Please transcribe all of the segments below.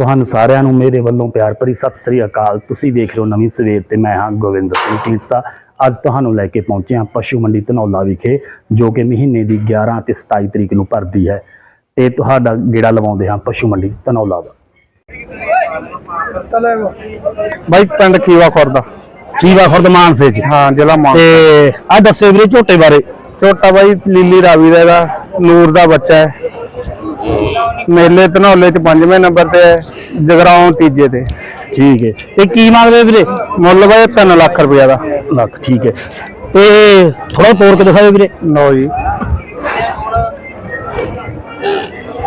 ਤੁਹਾਨੂੰ ਸਾਰਿਆਂ ਨੂੰ ਮੇਰੇ ਵੱਲੋਂ ਪਿਆਰ ਭਰੀ ਸਤਿ ਸ੍ਰੀ ਅਕਾਲ। ਤੁਸੀਂ ਦੇਖ ਰਹੇ ਹੋ ਨਵੀਂ ਸਵੇਰ ਤੇ ਮੈਂ ਹਾਂ ਗੋਬਿੰਦ ਸਿੰਘ ਢੀਂਡਸਾ। ਅੱਜ ਤੁਹਾਨੂੰ ਲੈ ਕੇ ਪਹੁੰਚੇ ਹਾਂ ਪਸ਼ੂ ਮੰਡੀ ਧਨੌਲਾ ਵਿਖੇ ਜੋ ਕਿ ਮਹੀਨੇ ਦੀ 11 ਅਤੇ 27 ਤਰੀਕ ਨੂੰ ਭਰਦੀ ਹੈ। ਤੇ ਤੁਹਾਡਾ ਗੇੜਾ ਲਵਾਉਂਦੇ ਹਾਂ ਪਸ਼ੂ ਮੰਡੀ ਧਨੌਲਾ ਦਾ। ਬਾਈ ਪਿੰਡ ਖੀਵਾ ਖੁਰਦ ਕੀਵਾ ਖੁਰਦ ਮਾਨਸੇ ਚ। ਹਾਂ ਜ਼ਿਲ੍ਹਾ ਮਾਨ ਤੇ ਆ ਦੱਸਿਓ ਵੀਰੇ ਝੋਟੇ ਬਾਰੇ। ਛੋਟਾ ਬਾਈ ਲੀਲੀ ਰਾਵੀ ਦਾ ਨੂਰ ਦਾ ਬੱਚਾ ਹੈ। ਮੇਲੇ ਧਨੌਲੇ ਚ ਪੰਜਵੇਂ ਨੰਬਰ ਤੇ ਹੈ ਜਗਰਾਉਂ ਤੀਜੇ ਤੇ। ਠੀਕ ਹੈ। ਤੇ ਕੀ ਮੰਗਦੇ ਵੀਰੇ? ਮੁੱਲ ਬਾਈ 3 ਲੱਖ ਰੁਪਇਆ ਦਾ। ਲੱਖ ਠੀਕ ਹੈ। ਤੇ ਥੋੜਾ ਤੋੜ ਕੇ ਦਿਖਾਓ ਵੀਰੇ। ਲਓ ਜੀ।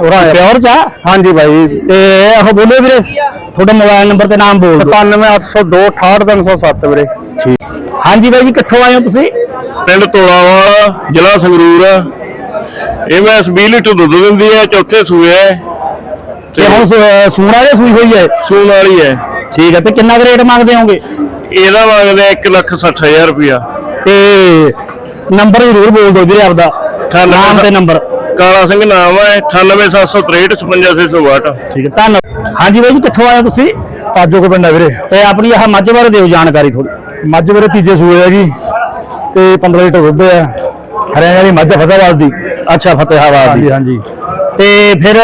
ਪਿਓਰ ਚਾ ਹਾਂਜੀ ਬਾਈ ਤੇ ਉਹ ਬੋਲੇ ਵੀਰੇ ਤੁਹਾਡਾ ਮੋਬਾਈਲ ਨੰਬਰ ਤੇ ਨਾਮ ਬੋਲ ਦਿਓ। 97802 68307 ਵੀਰੇ। ਠੀਕ। ਹਾਂਜੀ ਬਾਈ ਜੀ ਕਿੱਥੋਂ ਆਏ ਹੋ ਤੁਸੀਂ? ਪਿੰਡ ਤੋਲਾਵਾਲਾ ਜ਼ਿਲ੍ਹਾ ਸੰਗਰੂਰ। ਇਹ ਮੈਂ 20 ਲੀਟਰ ਦੁੱਧ ਦਿੰਦੀ ਹੈ ਚੌਥੇ ਸੂਏ ਹੈ। ਤੇ ਹੁਣ ਸ- ਸੂਣਾ ਦੇ ਸੂਈ ਹੋਈ ਹੈ? ਸੂਣ ਵਾਲੀ ਹੈ। ਠੀਕ ਹੈ ਤੇ ਕਿੰਨਾ ਕੁ ਰੇਟ ਮੰਗਦੇ ਹੋਗੇ? ਇਹਦਾ ਮੰਗਦੇ 1 ਲੱਖ 60000 ਰੁਪਇਆ। ਤੇ ਨੰਬਰ ਜ਼ਰੂਰ ਬੋਲ ਦਿਓ ਵੀਰੇ ਆਪਦਾ। ਨਾਮ ਤੇ ਨੰਬਰ। ਕਾਲਾ ਸਿੰਘ ਨਾਮ ਹੈ 98763 55662 ਠੀਕ ਹੈ ਧੰਨਵਾਦ। ਹਾਂਜੀ ਬਾਈ ਜੀ ਕਿੱਥੋਂ ਆਏ ਹੋ ਤੁਸੀਂ? ਪਾਜੋ ਕੋ ਪਿੰਡ ਵੀਰੇ। ਤੇ ਆਪਣੀ ਆਹ ਮੱਝ ਬਾਰੇ ਦਿਓ ਜਾਣਕਾਰੀ ਥੋੜੀ ਮੱਝ ਵੀਰੇ ਤੀਜੇ ਸੂਏ ਹੈ ਜੀ ਤੇ 15 ਲੀਟਰ ਦੁੱਧ ਹੈ। ਹਰਿਆਣਾ ਦੀ ਮੱਝ ਫਤਿਹਾਬਾਦ ਦੀ। ਅੱਛਾ ਫਤਿਹਾਬਾਦ ਦੀ। ਹਾਂਜੀ ਤੇ ਫਿਰ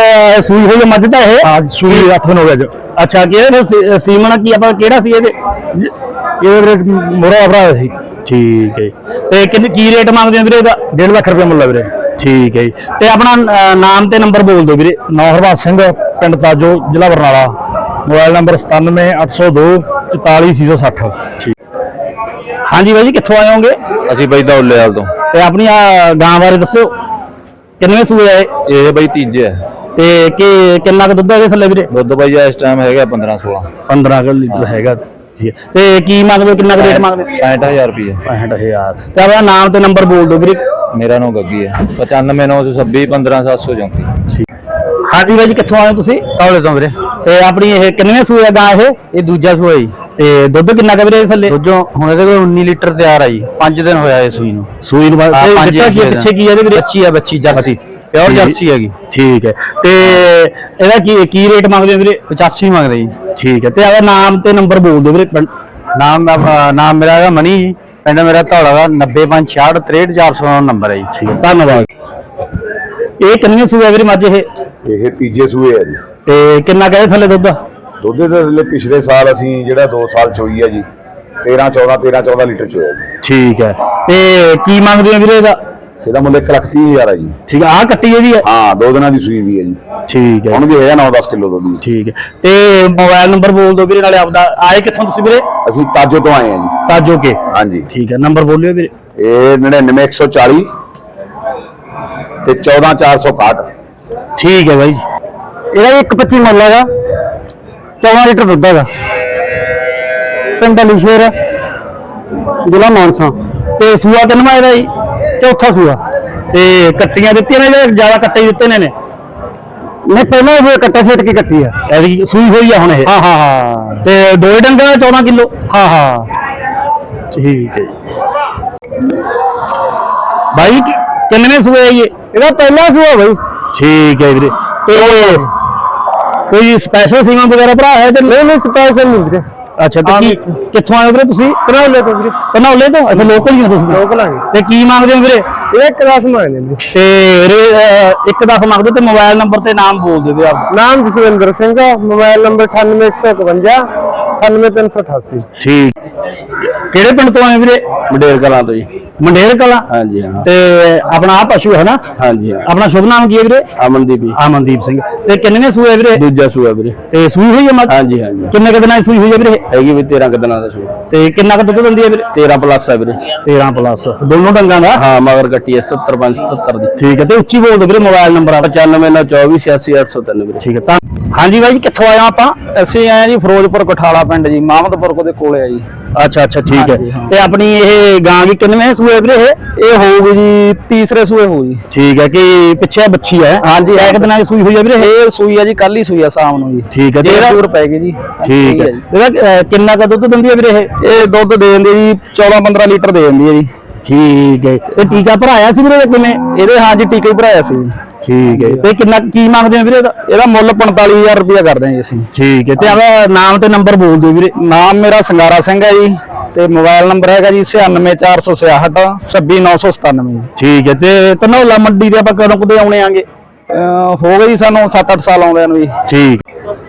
ਸੂਈ ਹੋਈ ਮੱਝ ਤਾਂ ਇਹ? ਹਾਂ ਸੂਈ 8 ਦਿਨ ਹੋ ਗਿਆ ਜੀ ਅੱਛਾ ਕਿਹੜੇ ਫਿਰ ਸੀ- ਸੀਮਨ ਕੀ? ਆਪਾਂ ਕਿਹੜਾ ਸੀ ਇਹਦੇ? ਇਹ ਵੀਰੇ ਮੋਰਾ ਭਰਾ ਸੀ। ਠੀਕ ਹੈ ਤੇ ਕਿੰਨੇ ਕੀ ਰੇਟ ਮੰਗਦੇ ਹੋ ਵੀਰੇ ਇਹਦਾ? 1.5 ਲੱਖ ਰੁਪਏ ਮੁੱਲ ਹੈ ਵੀਰੇ। ਠੀਕ ਹੈ ਜੀ। ਤੇ ਆਪਣਾ ਨਾਮ ਤੇ ਨੰਬਰ ਬੋਲ ਦਿਓ ਵੀਰੇ। ਨੌ ਹਰਬੰਸ ਸਿੰਘ ਪਿੰਡ ਤਾਜੋ ਜ਼ਿਲ੍ਹਾ ਬਰਨਾਲਾ। ਮੋਬਾਈਲ ਨੰਬਰ 97802 44660 ਹਾਂਜੀ ਬਾਈ ਜੀ ਕਿੱਥੋਂ ਆਏ ਹੋਗੇ ਅਸੀਂ ਬਈ ਦੌਲੇ ਵਾਲ ਤੋਂ। ਤੇ ਆਪਣੀ ਆਹ ਗਾਂ ਬਾਰੇ ਦੱਸਿਓ। ਕਿੰਨੇ ਸੂਏ ਆਏ ਇਹ? ਬਈ ਤੀਜੇ ਹੈ ਤੇ ਕਿ ਕਿੰਨਾ ਕੁ ਦੁੱਧ ਹੈ ਇਹਦੇ ਥੱਲੇ ਵੀਰੇ? ਦੁੱਧ ਬਈ ਇਸ ਟਾਈਮ ਹੈਗਾ 15 16 15 ਕੁ ਲੀਟਰ ਹੈਗਾ ਠੀਕ ਹੈ। ਤੇ ਕੀ ਮੰਗਦੇ ਹੋ ਕਿੰਨਾ ਕੁ ਰੇਟ ਮੰਗਦੇ 65000 ਰੁਪਏ 65000 ਤੇ ਆਪਣਾ ਨਾਮ ਤੇ ਨੰਬਰ ਬੋਲ ਦਿਓ ਵੀਰੇ। ਮੇਰਾ ਨਾਮ ਗੱਗੀ ਹੈ 95926 15734 ਹਾਂਜੀ ਬਾਈ ਜੀ ਕਿੱਥੋਂ ਆਏ ਹੋ ਤੁਸੀਂ? ਤੌਲੇ ਤੋਂ ਵੀਰੇ। ਤੇ ਆਪਣੀ ਇਹ ਕਿੰਨੇ ਸੂਏ ਆ ਗਾਂ ਇਹ? ਇਹ ਦੂਜਾ ਸੂਆ ਜੀ। ਤੇ ਦੁੱਧ ਕਿੰਨਾ ਕੁ ਵੀਰੇ ਥੱਲੇ? ਦੂਜੋਂ ਹੁਣ ਇਹਦੇ ਕੋਲ 19 ਲੀਟਰ ਤਿਆਰ ਆ ਜੀ 5 ਦਿਨ ਹੋਇਆ ਇਹ ਸੂਈ ਨੂੰ। ਸੂਈ ਨੂੰ ਪੰਜ ਚਿੱਟਾ ਕੀ ਹੈ, ਪਿੱਛੇ ਕੀ ਹੈ ਇਹਦੇ ਵੀਰੇ? ਬੱਚੀ ਆ ਬੱਚੀ ਜਰਸੀ। ਪਿਓਰ ਠੀਕ। ਜਰਸੀ ਹੈਗੀ। ਠੀਕ ਹੈ। ਤੇ ਇਹਦਾ ਕੀ ਕੀ ਰੇਟ ਮੰਗਦੇ ਹੋ ਵੀਰੇ? 85 ਮੰਗਦੇ ਜੀ। ਠੀਕ ਹੈ। ਤੇ ਆਪਦਾ ਨਾਮ ਤੇ ਨੰਬਰ ਬੋਲ ਦਿਓ ਵੀਰੇ। ਪਿੰਡ- ਨਾਮ ਦਾ ਅਹ, ਨਾਮ ਮੇਰਾ ਹੈਗਾ ਮਨੀ ਜੀ। ਪਿੰਡ ਮੇਰਾ ਧੌਲਾ ਦਾ 90566 ਨੰਬਰ ਹੈ ਜੀ। ਠੀਕ ਹੈ। ਧੰਨਵਾਦ। ਇਹ ਕਿੰਨੇ ਸੂਏ ਆ ਵੀਰੇ ਮੱਝ ਇਹ? ਇਹ ਤੀਜੇ ਸੂਏ ਆ ਜੀ। ਤੇ ਕਿੰਨਾ ਕਹੇ ਥੱਲੇ ਦੁੱਧ? ਦੁੱਧ ਦੇ ਥੱਲੇ ਪਿਛਲੇ ਸਾਲ ਅਸੀਂ ਜਿਹੜਾ 2 ਸਾਲ ਚੋਈ ਆ ਜੀ 13 14 13 14 ਲੀਟਰ ਚੋਇਆ ਜੀ। ਠੀਕ ਹੈ। ਤੇ ਕੀ ਮੰਗਦੇ ਹੋ ਵੀਰੇ ਇਹਦਾ? ਇਹਦਾ ਮੁੱਲ 1 ਲੱਖ 30 ਹਜ਼ਾਰ ਆ ਜੀ। ਠੀਕ ਹੈ ਆਹ ਕੱਟੀ ਇਹਦੀ ਹੈ ਹਾਂ ਦੋ ਦਿਨਾਂ ਦੀ ਸੂਈ ਵੀ ਹੈ ਜੀ। ਠੀਕ ਹੈ। ਹੁਣ ਵੀ ਹੈਗਾ 9 10 ਕਿਲੋ ਦੁੱਧ ਜੀ। ਠੀਕ ਹੈ। ਤੇ ਮੋਬਾਈਲ ਨੰਬਰ ਬੋਲ ਦਿਓ ਵੀਰੇ ਨਾਲੇ ਆਪਦਾ ਆਏ ਕਿੱਥੋਂ ਤੁਸੀਂ ਵੀਰੇ? ਅਸੀਂ ਤਾਜੋ ਤੋਂ ਆਏ ਆ ਜੀ। ਤਾਜੋ ਕੇ? ਹਾਂਜੀ। ਠੀਕ ਹੈ ਨੰਬਰ ਬੋਲਿਓ ਵੀਰੇ। ਇਹ 99140 ਤੇ 14461 ਠੀਕ ਹੈ ਬਾਈ ਜੀ। ਇਹਦਾ 125 ਮੁੱਲ ਹੈਗਾ। 14 ਲੀਟਰ ਦੁੱਧ ਹੈਗਾ। ਪਿੰਡ ਅਲੀਸ਼ੇਰ ਜ਼ਿਲ੍ਹਾ ਮਾਨਸਾ। ਤੇ ਸੂਆ ਕਿੰਨਵਾ ਇਹਦਾ ਜੀ? ਚੌਥਾ ਸੂਆ। ਤੇ ਕੱਟੀਆਂ ਦਿੱਤੀਆਂ ਨੇ ਜਾਂ ਜ਼ਿਆਦਾ ਕੱਟੇ ਦਿੱਤੇ ਨੇ ਨੇ ਨਹੀਂ ਪਹਿਲਾਂ ਇਹ ਕੱਟਾ ਛੇਟ ਕੇ ਕੱਟੀ ਆ? ਇਹਦੀ ਸੂਈ ਹੋਈ ਆ ਹੁਣ ਇਹ। ਹਾਂ ਹਾਂ ਹਾਂ। ਤੇ ਦੋ ਡੰਗਾਂ ਦਾ 14 ਕਿਲੋ। ਹਾਂ ਹਾਂ। ਠੀਕ ਹੈ ਜੀ। ਬਾਈ ਕਿ- ਕਿੰਨਵੇਂ ਸੂਏ ਆ ਜੀ ਇਹ? ਇਹਦਾ ਪਹਿਲਾ ਸੂਆ ਬਈ। ਠੀਕ ਹੈ ਵੀਰੇ। ਤੇ ਕੋਈ ਸਪੈਸ਼ਲ ਸੀਮਾ ਵਗੈਰਾ ਭਰਾ ਹੈ ਤੇ ਨਹੀਂ ਨਹੀਂ ਸਪੈਸ਼ਲ ਨਹੀਂ ਵੀਰੇ। ਅੱਛਾ ਤੇ ਕੀ ਕਿੱਥੋਂ ਆਏ ਵੀਰੇ ਤੁਸੀਂ? ਕਰਾਉਲੇ ਤੋਂ ਵੀਰੇ। ਕਨੌਲੇ ਤੋਂ? ਅੱਛਾ ਲੋਕਲ ਹੀ ਹੋ ਤੁਸੀਂ? ਲੋਕਲ ਆਗੇ ਤੇ ਕੀ ਮੰਗਦੇ ਹੋ ਵੀਰੇ? ਇੱਕ ਰਸ ਮੰਗਦੇ ਵੀਰੇ। ਤੇ ਇੱਕ ਦਸ ਮੰਗਦੇ ਤੇ ਮੋਬਾਈਲ ਨੰਬਰ ਤੇ ਨਾਮ ਬੋਲ ਦਿਓ ਆਪਦਾ ਨਾਮ ਜਸਵਿੰਦਰ ਸਿੰਘ ਮੋਬਾਈਲ ਨੰਬਰ 98151 98388 ਠੀਕ। ਕਿਹੜੇ ਪਿੰਡ ਤੋਂ ਆਏ ਵੀਰੇ? ਮੰਡੇਰ ਕਲਾਂ ਤੋਂ ਜੀ। ਮੰਡੇਰ ਕਲਾ? ਹਾਂਜੀ ਹਾਂ। ਤੇ ਆਪਣਾ ਆ ਪਸ਼ੂ ਹੈ ਨਾ? ਹਾਂਜੀ ਹਾਂ। ਆਪਣਾ ਸ਼ੁਭ ਨਾਮ ਕੀ ਹੈ ਵੀਰੇ? ਅਮਨਦੀਪ ਜੀ। ਅਮਨਦੀਪ ਸਿੰਘ। ਤੇ ਕਿੰਨੇ ਸੂਏ ਵੀਰੇ? ਦੂਜਾ ਸੂਆ ਵੀਰੇ। ਤੇ ਸੂਈ ਹੋਈ ਹੈ ਮੱਝ? ਹਾਂਜੀ ਹਾਂਜੀ। ਕਿੰਨੇ ਕੁ ਦਿਨਾਂ ਦੀ ਸੂਈ ਹੋਈ ਹੈ ਵੀਰੇ? ਹੈਗੀ ਵੀ 13 ਕਦਨਾਂ ਦਾ ਸੂਆ। ਤੇ ਕਿੰਨਾ ਕੁ ਦੁੱਧ ਦਿੰਦੀ ਹੈ ਵੀਰੇ? 13 ਪਲੱਸ ਹੈ ਵੀਰੇ। 13 ਪਲੱਸ। ਦੋਨੋਂ ਡੰਗਾਂ ਦਾ? ਹਾਂ ਮਗਰ ਕੱਟੀ ਹੈ 77 77 ਦੀ। ਠੀਕ ਹੈ ਤੇ ਉੱਚੀ ਬੋਲ ਦਿਓ ਵੀਰੇ ਮੋਬਾਈਲ ਨੰਬਰ ਆ 95 24 803 ਵੀਰੇ। ਠੀਕ ਹੈ ਤਾਂ ਹਾਂਜੀ ਬਾਈ ਜੀ ਕਿੱਥੋਂ ਆਏ ਹੋ ਆਪਾਂ? ਅਸੀਂ ਆਏ ਜੀ ਫਿਰੋਜ਼ਪੁਰ ਕਠਾਲਾ ਪਿੰਡ ਜੀ ਮਾਮਦਪੁਰ ਕੋਦੇ ਕੋਲੇ ਆ ਜੀ। ਅੱਛਾ ਅੱਛਾ ਠੀਕ ਹਾਂਜੀ, ਹੈ। ਹਾਂ। ਤੇ ਆਪਣੀ ਇਹ ਗਾਂ ਵੀ ਕਿੰਨਵੇਂ ਸੂਏ ਵੀਰੇ ਇਹ? ਇਹ ਹੋਊਗੀ ਜੀ ਤੀਸਰੇ ਸੂਏ ਜੀ। ਠੀਕ ਹੈ ਕਿ ਪਿੱਛੇ ਬੱਚੀ ਹੈ? ਹਾਂਜੀ, ਇੱਕ ਦਿਨਾਂ ਦੀ ਸੂਈ ਹੋਈ ਹੈ ਵੀਰੇ ਇਹ? ਸੂਈ ਆ ਜੀ ਕੱਲ ਹੀ ਸੂਈ ਆ ਸ਼ਾਮ ਨੂੰ ਜੀ। ਠੀਕ ਹੈ ਤੇ ਜਿਹੜਾ ਦੂਰ ਪੈ ਗਈ ਜੀ। ਠੀਕ ਹੈ। ਜੀ। ਇਹਦਾ ਅਹ, ਕਿੰਨਾ ਕੁ ਦੁੱਧ ਦਿੰਦੀ ਹੈ ਵੀਰੇ ਇਹ? ਇਹ ਦੁੱਧ ਦੇ ਦਿੰਦੀ ਹੈ ਜੀ 14 15 ਲੀਟਰ ਦੇ ਦਿੰਦੀ ਹੈ ਜੀ। ਠੀਕ ਹੈ। ਤੇ ਟੀਕਾ ਭਰਾਇਆ ਸੀ ਵੀਰੇ ਇਹਦਾ ਕਿਵੇਂ? ਇਹਦੇ ਹਾਂਜੀ ਟੀਕੇ ਹੀ ਭਰਾਇਆ ਸੀ। ਠੀਕ ਹੈ। ਤੇ ਕਿੰਨਾ ਕੀ ਮੰਗਦੇ ਹੋ ਵੀਰੇ ਇਹਦਾ? ਇਹਦਾ ਮੁੱਲ 45000 ਰੁਪਇਆ ਕਰਦੇ ਹਾਂ ਜੀ ਅਸੀਂ। ਠੀਕ ਹੈ। ਤੇ ਆਪਣਾ ਨਾਮ ਤੇ ਨੰਬਰ ਬੋਲ ਦਿਓ ਵੀਰੇ। ਨਾਮ ਮੇਰਾ ਸੰਗਾਰਾ ਸਿੰਘ ਹੈ ਜੀ। ਤੇ ਮੋਬਾਈਲ ਨੰਬਰ ਹੈਗਾ ਜੀ 96466 26997 ਠੀਕ ਹੈ। ਤੇ ਧਨੌਲਾ ਮੰਡੀ ਦੇ ਆਪਾਂ ਕਦੋਂ ਕਦੇ ਆਉਣੇ ਆਂਗੇ? ਅਹ ਹੋ ਗਏ ਜੀ ਸਾਨੂੰ 7-8 ਸਾਲ ਆਉਂਦਿਆਂ ਨੂੰ ਜੀ ਠੀਕ।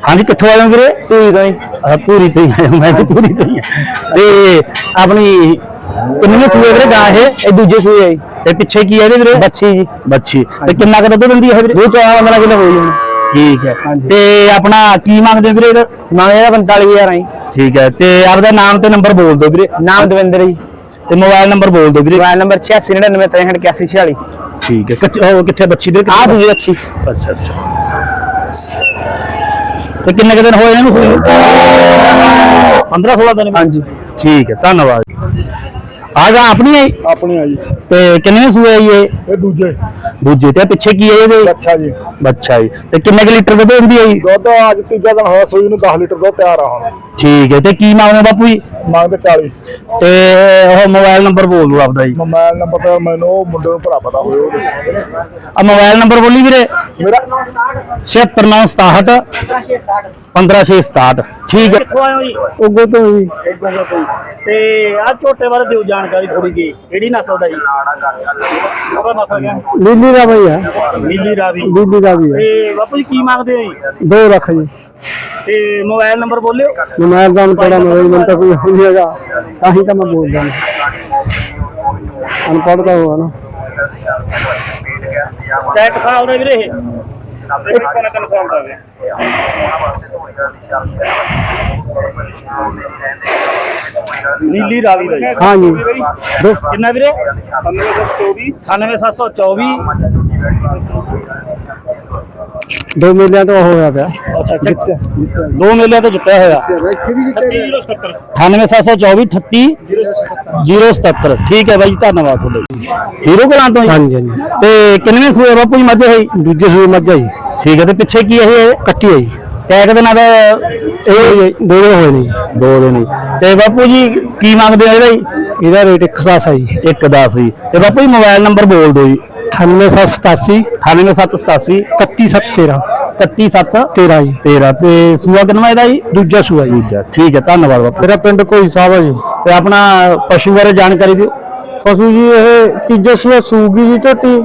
ਹਾਂਜੀ ਕਿੱਥੋਂ ਆਏ ਹੋ ਵੀਰੇ? ਪੂਰੀ ਤੋਂ ਆ ਪੂਰੀ ਤੋਂ ਹੀ ਮੈਂ ਵੀ ਪੂਰੀ ਤੋਂ ਹੀ ਹਾਂ। ਤੇ ਆਪਣੀ ਕਿੰਨੇ ਸੂਏ ਵੀਰੇ ਗਾਂ ਇਹ ਇਹ ਦੂਜੇ ਸੂਏ ਆਈ ਤੇ ਪਿੱਛੇ ਕੀ ਹੈ ਇਹਦੇ ਵੀਰੇ? ਬੱਚੀ ਜੀ। ਬੱਚੀ। ਤੇ ਕਿੰਨਾ ਕੁ ਦੁੱਧ ਦਿੰਦੀ ਹੈ ਵੀਰੇ? ਉਹ 14 15 ਕਿਲੋ ਹੋਈ ਜੀ ਠੀਕ ਹੈ। ਤੇ ਆਪਣਾ ਕੀ ਮੰਗਦੇ ਵੀਰੇ ਇਹਦਾ? ਨਾਮ ਇਹਦਾ 45000 ਹੈ ਠੀਕ ਹੈ। ਤੇ ਆਪਦਾ ਨਾਮ ਤੇ ਨੰਬਰ ਬੋਲ ਦਿਓ ਵੀਰੇ। ਨਾਮ ਦਵਿੰਦਰ ਜੀ। ਤੇ ਮੋਬਾਈਲ ਨੰਬਰ ਬੋਲ ਦਿਓ ਵੀਰੇ। ਮੋਬਾਈਲ ਨੰਬਰ 8699638146 ਠੀਕ ਹੈ ਕਿੱਥੇ ਬੱਚੀ ਦੇ ਆ ਦੂਜੀ ਅੱਛੀ ਅੱਛਾ ਅੱਛਾ। ਤੇ ਕਿੰਨੇ ਕੁ ਦਿਨ ਹੋਏ ਇਹਨੂੰ? ਹੋਏ 15 16 ਦਿਨ। ਹਾਂਜੀ। ਠੀਕ ਹੈ। ਧੰਨਵਾਦ। ਆ ਗਾ ਆਪਣੀ ਹੈ ਆਪਣੀ ਆ ਜੀ। ਤੇ ਕਿੰਨੇ ਸੂਏ ਆਈ ਇਹ? ਇਹ ਦੂਜੇ। ਦੂਜੇ ਤੇ ਪਿੱਛੇ ਕੀ ਹੈ ਇਹਦੇ? ਅੱਛਾ ਜੀ। ਬੱਚਾ ਜੀ। ਤੇ ਕਿੰਨੇ ਕੁ ਲੀਟਰ ਦੁੱਧ ਦਿੰਦੀ ਹੈ ਜੀ? ਦੁੱਧ ਅੱਜ ਤੀਜਾ ਦਿਨ ਹੋਇਆ ਸੂਈ ਨੂੰ 10 ਲੀਟਰ ਦੁੱਧ ਤਿਆਰ ਆ ਹੁਣ। ਠੀਕ ਹੈ ਤੇ ਕੀ ਮੰਗਦੇ ਬਾਪੂ ਜੀ? ਮੰਗਦੇ 40 ਤੇ ਉਹ ਮੋਬਾਈਲ ਨੰਬਰ ਬੋਲ ਦਿਓ ਆਪਦਾ ਜੀ। ਮੋਬਾਈਲ ਨੰਬਰ ਤੇ ਮੈਨੂੰ ਉਹ ਮੁੰਡੇ ਨੂੰ ਭਰਾ ਪਤਾ ਹੋਵੇ ਉਹ ਆ ਮੋਬਾਈਲ ਨੰਬਰ ਬੋਲੀ ਵੀਰੇ। ਮੇਰਾ 76967 15667 ਠੀਕ ਹੈ। ਕਿੱਥੋਂ ਆਏ ਹੋ ਜੀ? ਉਗੋ ਤੋਂ ਜੀ। ਤੇ ਆ ਝੋਟੇ ਬਾਰੇ ਦਿਓ ਜਾਣਕਾਰੀ ਥੋੜੀ ਜੀ ਕਿਹੜੀ ਨਸਲ ਦਾ ਜੀ? ਉਹਦਾ ਨਸਲ ਕਿਆ? ਲੀਲੀ ਦਾ ਭਈ ਹੈ ਨੀਲੀ ਰਾਵੀ। ਲੀਲੀ ਦਾ ਵੀ ਹੈ ਤੇ ਬਾਪੂ ਜੀ ਕੀ ਮੰਗਦੇ ਹੋ ਜੀ? 2 ਲੱਖ ਜੀ। ਤੇ ਮੋਬਾਈਲ ਨੰਬਰ ਬੋਲਿਓ। ਮੋਬਾਈਲ ਦਾ ਥੋੜਾ ਮੋਬਾਈਲ ਤਾਂ ਕੋਈ ਨਹੀਂ ਹੈਗਾ। ਤਾਂ ਹੀ ਤਾਂ ਮੈਂ ਬੋਲਦਾ ਅਨਪੜ੍ਹ ਤਾਂ ਹੋਆ ਨਾ। ਚੈੱਕ ਸਾਲ ਦਾ ਵੀਰੇ ਇਹ। ਇੱਕ ਕੋਨਾ ਕਨਫਰਮ ਦਾ ਵੇ ਨੀਲੀ ਰਾਵੀ ਦਾ ਜੀ ਹਾਂ ਜੀ ਦੋ ਕਿੰਨਾ ਵੀਰੇ 97724 ਦੋ ਮੇਲਿਆਂ ਤੋਂ ਹੋਇਆ ਪਿਆ। ਅੱਛਾ ਅੱਛਾ। ਦੋ ਮੇਲਿਆਂ ਤੋਂ ਜਿੱਤਿਆ ਹੋਇਆ। 98724 38 077 ਠੀਕ ਹੈ ਬਾਈ ਜੀ ਧੰਨਵਾਦ ਤੁਹਾਡਾ ਹੀਰੋ ਕਲਾਂ ਤੋਂ ਜੀ? ਹਾਂਜੀ ਹਾਂਜੀ। ਤੇ ਕਿੰਨੇ ਸੂਏ ਬਾਪੂ ਜੀ ਮੱਝ ਹੋਈ? ਦੂਜੇ ਸੂਏ ਮੱਝਾ ਜੀ। ਠੀਕ ਹੈ ਤੇ ਪਿੱਛੇ ਕੀ ਇਹ? ਕੱਟੀ ਹੈ ਜੀ। ਟੈਗ ਦੇ ਨਾਲ ਇਹ ਦੋ ਦਿਨ ਹੋਏ ਨੇ ਜੀ। ਦੋ ਦਿਨ ਹੀ। ਤੇ ਬਾਪੂ ਜੀ ਕੀ ਮੰਗਦੇ ਆ ਇਹਦਾ ਜੀ? ਇਹਦਾ ਰੇਟ 110 ਹੈ ਜੀ। ਇੱਕ 10 ਜੀ ਤੇ ਬਾਪੂ ਜੀ ਮੋਬਾਈਲ ਨੰਬਰ ਬੋਲ ਦਿਓ ਜੀ। 98787 98787 31713 317 13 ਜੀ। 13 ਤੇ ਸੂਆ ਕਿੰਨਾ ਇਹਦਾ ਜੀ? ਦੂਜਾ ਸੂਆ ਜੀ। ਦੂਜਾ। ਠੀਕ ਹੈ ਧੰਨਵਾਦ ਬਾਪੂ। ਮੇਰਾ ਪਿੰਡ ਕੋਈ ਸਾਹਿਬ ਹੈ ਜੀ। ਤੇ ਆਪਣਾ ਪਸ਼ੂ ਬਾਰੇ ਜਾਣਕਾਰੀ ਦਿਓ। ਪਸ਼ੂ ਜੀ ਇਹ ਤੀਜੇ ਸੂਆ ਸੂਗੀ ਜੀ ਝੋਟੀ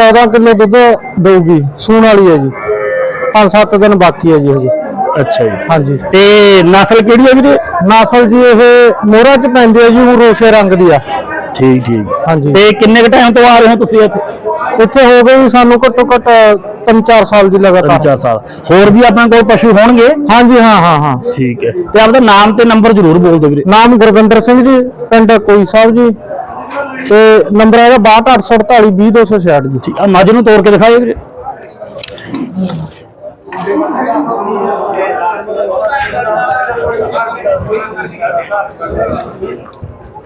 14 ਕਿਲੋ ਦੁੱਧ ਦੇਊਗੀ। ਸੂਣ ਵਾਲੀ ਹੈ ਜੀ। 5-7 ਦਿਨ ਬਾਕੀ ਹੈ ਜੀ ਹਜੇ ਅੱਛਾ ਜੀ। ਹਾਂਜੀ। ਤੇ ਨਸਲ ਕਿਹੜੀ ਹੈ ਵੀਰੇ? ਨਸਲ ਜੀ ਇਹ ਮੋਹਰਾ ਚ ਪੈਂਦੀ ਹੈ ਜੀ ਉਹ ਰੋਸੇ ਰੰਗ ਦੀ ਆ। ਠੀਕ ਠੀਕ। ਹਾਂਜੀ। ਤੇ ਕਿੰਨੇ ਕ ਟਾਈਮ ਤੋਂ ਆ ਰਹੇ ਹੋ ਤੁਸੀਂ ਇੱਥੇ? ਇੱਥੇ ਹੋ ਗਏ ਜੀ ਸਾਨੂੰ ਘੱਟੋ ਘੱਟ 3-4 ਸਾਲ ਦੀ ਲਗਾਤਾਰ। 4 ਸਾਲ। ਹੋਰ ਵੀ ਆਪਣੇ ਕੋਲ ਪਸ਼ੂ ਹੋਣਗੇ? ਹਾਂਜੀ ਹਾਂ ਹਾਂ ਹਾਂ। ਠੀਕ ਹੈ। ਤੇ ਆਪਦਾ ਨਾਮ ਤੇ ਨੰਬਰ ਜ਼ਰੂਰ ਬੋਲ ਦਿਓ ਵੀਰੇ। ਨਾਮ ਗੁਰਵਿੰਦਰ ਸਿੰਘ ਜੀ ਪਿੰਡ ਕੋਈ ਸਾਹਿਬ ਜੀ। ਤੇ ਨੰਬਰ ਹੈਗਾ 62848 20266 ਜੀ। ਆ ਮੱਝ ਨੂੰ ਤੋੜ ਕੇ ਦਿਖਾਇਓ ਵੀਰੇ।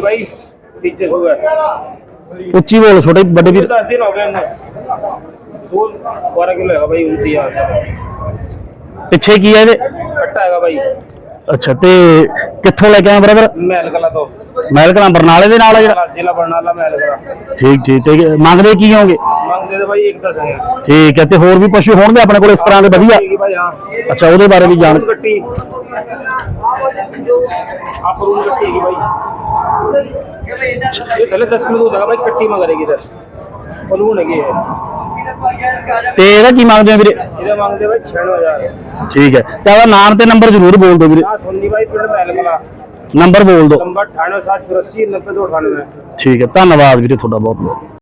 ਭਾਈ ਤੀਜੇ ਹੋ ਗਿਆ ਉੱਚੀ ਬੋਲ ਛੋਟੇ ਵੱਡੇ ਵੀਰ 10 ਦਿਨ ਹੋ ਗਏ ਇਹਨੂੰ ਦੋ 12 ਕਿਲੋ ਹੈਗਾ ਭਾਈ ਉਲਟੀ ਆ ਪਿੱਛੇ ਕੀ ਹੈ ਇਹਦੇ? ਅੱਛਾ ਤੇ ਕਿੱਥੋਂ ਲੈ ਕੇ ਆਏ ਬ੍ਰਦਰ ਮਹਿਲ ਤੋਂ। ਮਹਿਲ ਬਰਨਾਲੇ ਦੇ ਨਾਲ ਹੈ ਜਿਹੜਾ? ਜ਼ਿਲ੍ਹਾ ਬਰਨਾਲਾ ਮਹਿਲ ਠੀਕ ਠੀਕ ਤੇ ਮੰਗਦੇ ਕੀ ਹੋਗੇ ਮੰਗਦੇ ਤਾਂ ਬਾਈ ਇੱਕ ਤਾਂ ਸਹੀ। ਠੀਕ ਹੈ ਤੇ ਹੋਰ ਵੀ ਪਸ਼ੂ ਹੋਣਗੇ ਆਪਣੇ ਕੋਲ ਇਸ ਤਰ੍ਹਾਂ ਦੇ ਵਧੀਆ? ਅੱਛਾ ਉਹਦੇ ਬਾਰੇ ਵੀ ਜਾਣ ਤੇ ਇਹਦਾ ਕੀ ਮੰਗਦੇ ਆ ਵੀਰੇ? ਇਹਦੇ ਮੰਗਦੇ ਬਾਈ 96000 ਠੀਕ ਹੈ। ਤੇ ਉਹਦਾ ਨਾਮ ਤੇ ਨੰਬਰ ਜ਼ਰੂਰ ਬੋਲ ਦਿਓ ਵੀਰੇ। ਆ ਸੁਣਨੀ ਬਾਈ ਪਿੰਡ ਮਹਿਲਮਲਾ ਨੰਬਰ ਬੋਲ ਦਿਓ। ਨੰਬਰ 98784 90298 ਠੀਕ ਹੈ। ਧੰਨਵਾਦ ਵੀਰੇ ਤੁਹਾਡਾ ਬਹੁਤ ਬਹੁਤ